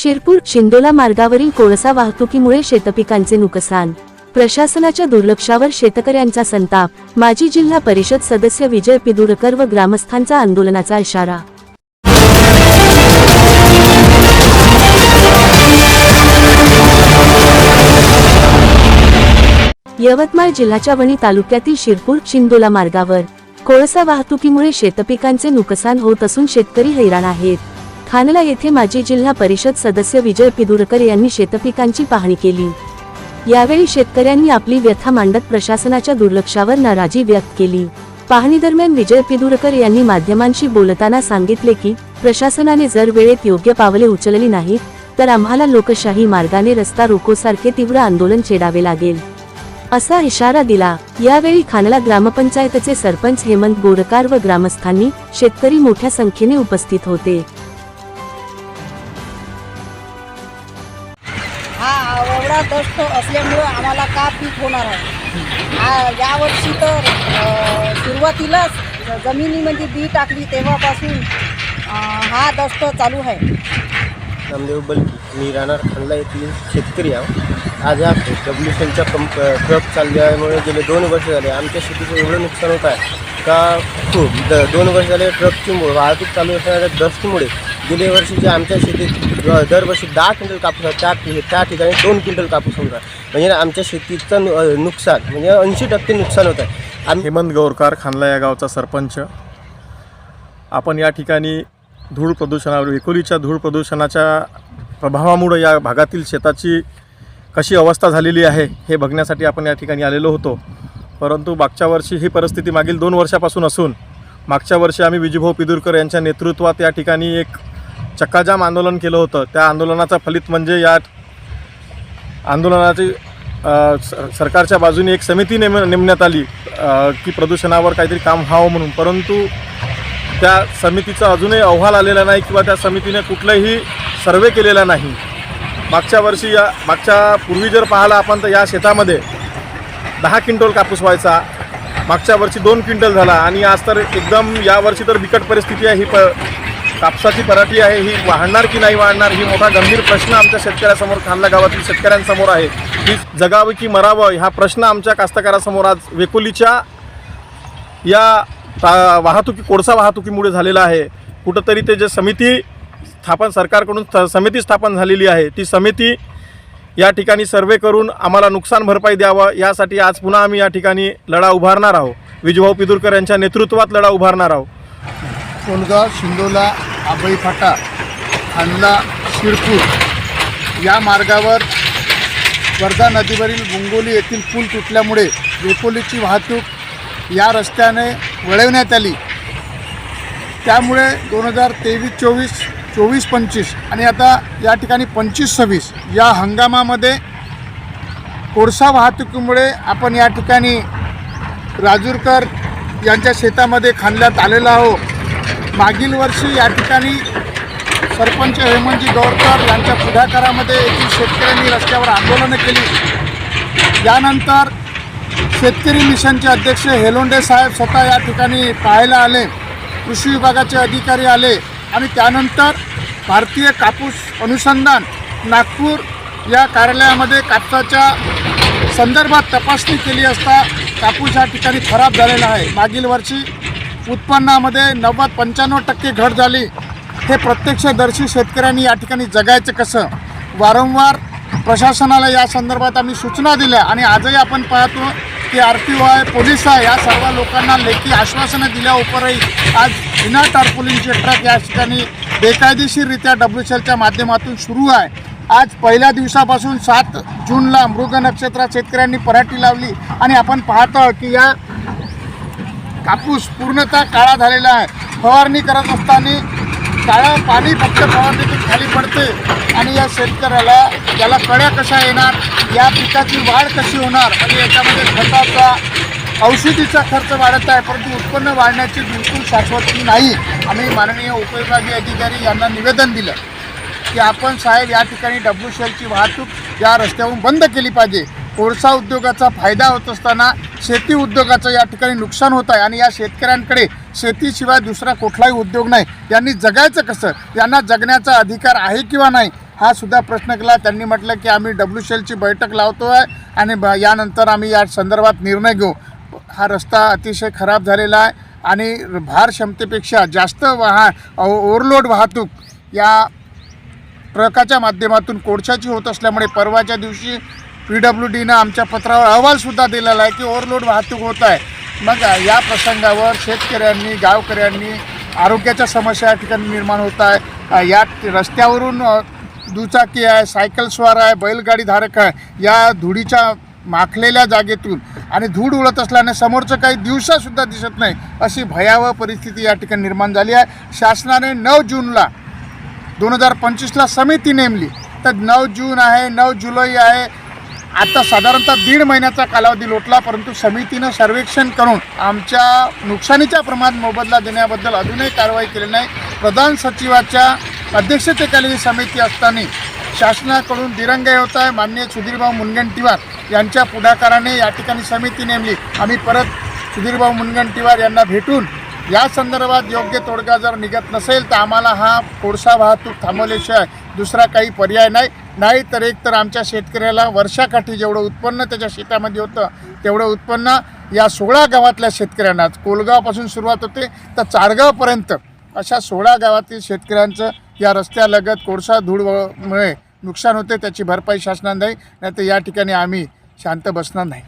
शिरपूर शिंदोला मार्गावरील कोळसा वाहतुकीमुळे शेतपिकांचे नुकसान. प्रशासनाच्या दुर्लक्षावर शेतकऱ्यांचा संताप. माजी जिल्हा परिषद सदस्य विजय पिदुरकर व ग्रामस्थांचा आंदोलनाचा इशारा. यवतमाळ जिल्ह्याच्या वणी तालुक्यातील शिरपूर शिंदोला मार्गावर. कोळसा वाहतुकीमुळे शेतपिकांचे नुकसान होत असून शेतकरी हैराण आहेत. खानला येथे माजी जिल्हा परिषद सदस्य विजय पिदुरकर यांनी शेतपिकांची पाहणी केली. यावेळी शेतकऱ्यांनी आपली व्यथा मांडत प्रशासनाच्या दुर्लक्षावर नाराजी व्यक्त केली. पाहणी दरम्यान विजय पिदुरकर यांनी माध्यमांशी बोलताना सांगितले की प्रशासनाने जर वेळेत योग्य पावले उचलली नाहीत तर आम्हाला लोकशाही मार्गाने रस्ता रोकोसारखे तीव्र आंदोलन छेडावे लागेल. असा इशारा दिला. यावेळी खानला ग्रामपंचायतचे सरपंच हेमंत बोरकार व ग्रामस्थांनी शेतकरी मोठ्या संख्येने उपस्थित होते. तटस्थ असल्यामुळं आम्हाला का पीक होणार आहे? हा यावर्षी तर सुरुवातीलाच जमिनीमध्ये बी टाकली तेव्हापासून हा दष्ट चालू आहे. नामदेव बलकी मी राहणार खानला येथील शेतकरी आहो. आज ह्या डब्ल्यू कंप क्रप चालल्यामुळे गेले दोन वर्ष झाले आमच्या शेतीचं एवढं नुकसान होत आहे का? खूप द दोन वर्ष झाले ट्रकची वाहतूक चालू असणाऱ्या डस्टमुळे गेल्या वर्षी जे आमच्या शेतीत दरवर्षी दहा क्विंटल कापूस त्या त्या ठिकाणी दोन क्विंटल कापूस होत म्हणजे आमच्या शेतीचं नु- नुकसान म्हणजे ऐंशी टक्के नुकसान होत आहे. आम्ही हेमंत गौरकार खानला या गावचा सरपंच. आपण या ठिकाणी धूळ प्रदूषणावर एकोलीच्या धूळ प्रदूषणाच्या प्रभावामुळं या भागातील शेताची कशी अवस्था झालेली आहे हे बघण्यासाठी आपण या ठिकाणी आलेलो होतो. परंतु मागच्या वर्षी ही परिस्थिती मागील दोन वर्षापासून असून मागच्या वर्षी आम्ही विजूभाऊ पिदुरकर यांच्या नेतृत्वात या ठिकाणी एक चक्काजाम आंदोलन केलं होतं. त्या आंदोलनाचा फलित म्हणजे या आंदोलनाची स- सरकारच्या बाजूने एक समिती नेम नेमण्यात आली की प्रदूषणावर काहीतरी काम व्हावं म्हणून. परंतु त्या समितीचा अजूनही अहवाल आलेला नाही किंवा त्या समितीने कुठलाही सर्वे केलेला नाही. मागच्या वर्षी या मागच्या पूर्वी जर पाहिला आपण तर या शेतामध्ये दहा क्विंटल कापूस व्हायचा. मागच्या वर्षी दोन क्विंटल झाला आणि आज तर एकदम यावर्षी तर बिकट परिस्थिती आहे ही प कापसाची पराठी आहे ही वाढणार की नाही वाढणार ही मोठा गंभीर प्रश्न आमच्या शेतकऱ्यासमोर खानला गावातील शेतकऱ्यांसमोर आहे. की जगावं की मरावं हा प्रश्न आमच्या कास्तकारासमोर आज वेकोलीच्या या वाहतुकी कोळसा वाहतुकीमुळे झालेला आहे. कुठंतरी ते जे समिती स्थापन सरकारकडून समिती स्थापन झालेली आहे ती समिती या ठिकाणी सर्वे करून आम्हाला नुकसान भरपाई द्यावं यासाठी आज पुन्हा आम्ही या ठिकाणी लढा उभारणार आहोत. विजयभाऊ पिदुरकर यांच्या नेतृत्वात लढा उभारणार आहोत. कोंडगाव शिंदोला आबळी फाटा खानला शिरपूर या मार्गावर वर्धा नदीवरील बुंगोली येथील पूल तुटल्यामुळे वेकोलीची वाहतूक या रस्त्याने वळवण्यात आली. त्यामुळे दोन हजार तेवीस चोवीस चोवीस पंचवीस आणि आता या ठिकाणी पंचवीस सव्वीस या हंगामामध्ये कोळसा वाहतुकीमुळे आपण या ठिकाणी राजूरकर यांच्या शेतामध्ये खांदण्यात आलेलो आहोत. मागील वर्षी या ठिकाणी सरपंच हेमंतजी गौरकर यांच्या पुढाकारामध्ये येथील शेतकऱ्यांनी रस्त्यावर आंदोलनं केली. यानंतर शेतकरी मिशनचे अध्यक्ष हेलोंडे साहेब स्वतः या ठिकाणी पाहायला आले कृषी विभागाचे अधिकारी आले आणि त्यानंतर भारतीय कापूस अनुसंधान नागपूर या कार्यालयामध्ये कापसाच्या संदर्भात तपासणी केली असता कापूस या ठिकाणी खराब झालेला आहे. मागील वर्षी उत्पन्नामध्ये नव्वद पंच्याण्णव टक्के घट झाली. हे प्रत्यक्षदर्शी शेतकऱ्यांनी या ठिकाणी जगायचं कसं? वारंवार प्रशासनाला या संदर्भात आम्ही सूचना दिल्या आणि आजही आपण पाहतो की आर टी ओ आहे पोलीस आहे या सर्व लोकांना लेखी आश्वासनं दिल्या उपरही आज विना टार्पोलिनचे ट्रक या ठिकाणी बेकायदेशीररित्या डब्ल्यू एलच्या माध्यमातून सुरू आहे. आज पहिल्या दिवसापासून सात जूनला मृग नक्षत्रात शेतकऱ्यांनी पराठी लावली आणि आपण पाहतो की या कापूस पूर्णतः काळा झालेला आहे. फवारणी करत असताना काळं पाणी फक्त फवारणीतून खाली पडते आणि या शेतकऱ्याला याला कळ्या कशा येणार या पिकाची वाढ कशी होणार आणि याच्यामध्ये खताचा औषधीचा खर्च वाढत आहे परंतु उत्पन्न वाढण्याची बिलकुल शाश्वती नाही. आम्ही माननीय उपविभागीय अधिकारी यांना निवेदन दिलं की आपण साहेब या ठिकाणी डब्ल्यू शेलची वाहतूक या रस्त्यावरून बंद केली पाहिजे. कोळसा उद्योगाचा फायदा होत असताना शेती उद्योगाचं या ठिकाणी नुकसान होत आहे आणि या शेतकऱ्यांकडे शेतीशिवाय दुसरा कुठलाही उद्योग नाही. यांनी जगायचं कसं? यांना जगण्याचा अधिकार आहे किंवा नाही? हा सुद्धा प्रश्न केला. त्यांनी म्हटलं की आम्ही डब्ल्यू शेलची बैठक लावतो आहे आणि ब यानंतर आम्ही या संदर्भात निर्णय घेऊ. हा रस्ता अतिशय खराब झालेला आहे आणि भार क्षमतेपेक्षा जास्त वाहन ओव्हरलोड वाहतूक या ट्रकाच्या माध्यमातून कोळशाची होत असल्यामुळे परवाच्या दिवशी पी डब्ल्यू डीनं आमच्या पत्रावर अहवालसुद्धा दिलेला आहे की ओव्हरलोड वाहतूक होत आहे. मग या प्रसंगावर शेतकऱ्यांनी गावकऱ्यांनी आरोग्याच्या समस्या या ठिकाणी निर्माण होत आहे. या रस्त्यावरून दुचाकी आहे सायकलस्वार आहे बैलगाडी धारक आहे या धुळीच्या माखलेल्या जागेतून आणि धूळ उडत असल्याने समोरचं काही दिवसासुद्धा दिसत नाही अशी भयावह परिस्थिती या ठिकाणी निर्माण झाली आहे. शासनाने नऊ जूनला दोन हजार पंचवीसला समिती नेमली. तर नऊ जून आहे नऊ जुलै आहे आता साधारणतः दीड महिन्याचा कालावधी लोटला परंतु समितीनं सर्वेक्षण करून आमच्या नुकसानीच्या प्रमाणात मोबदला देण्याबद्दल अजूनही कारवाई केली नाही. प्रधान सचिवाच्या अध्यक्षतेखाली ही समिती असताना शासनाकडून दिरंगाई होत आहे. माननीय सुधीरभाऊ मुनगंटीवार यांच्या पुढाकाराने या ठिकाणी समिती नेमली. आम्ही परत सुधीरभाऊ मुनगंटीवार यांना भेटून या संदर्भात योग्य तोडगा जर निघत नसेल तर आम्हाला हा कोळसा वाहतूक थांबवल्याशिवाय दुसरा काही पर्याय नाही. नाही तर एक तर आमच्या शेतकऱ्याला वर्षाकाठी जेवढं उत्पन्न त्याच्या शेतामध्ये होतं तेवढं उत्पन्न या सोळा गावातल्या शेतकऱ्यांनाच कोलगावपासून सुरुवात होते तर चारगावपर्यंत अशा सोळा गावातील शेतकऱ्यांचं या रस्त्यालगत कोळसा धूळमुळे नुकसान होते त्याची भरपाई शासनाने नाही तर या ठिकाणी आम्ही शांत बसणार नाही.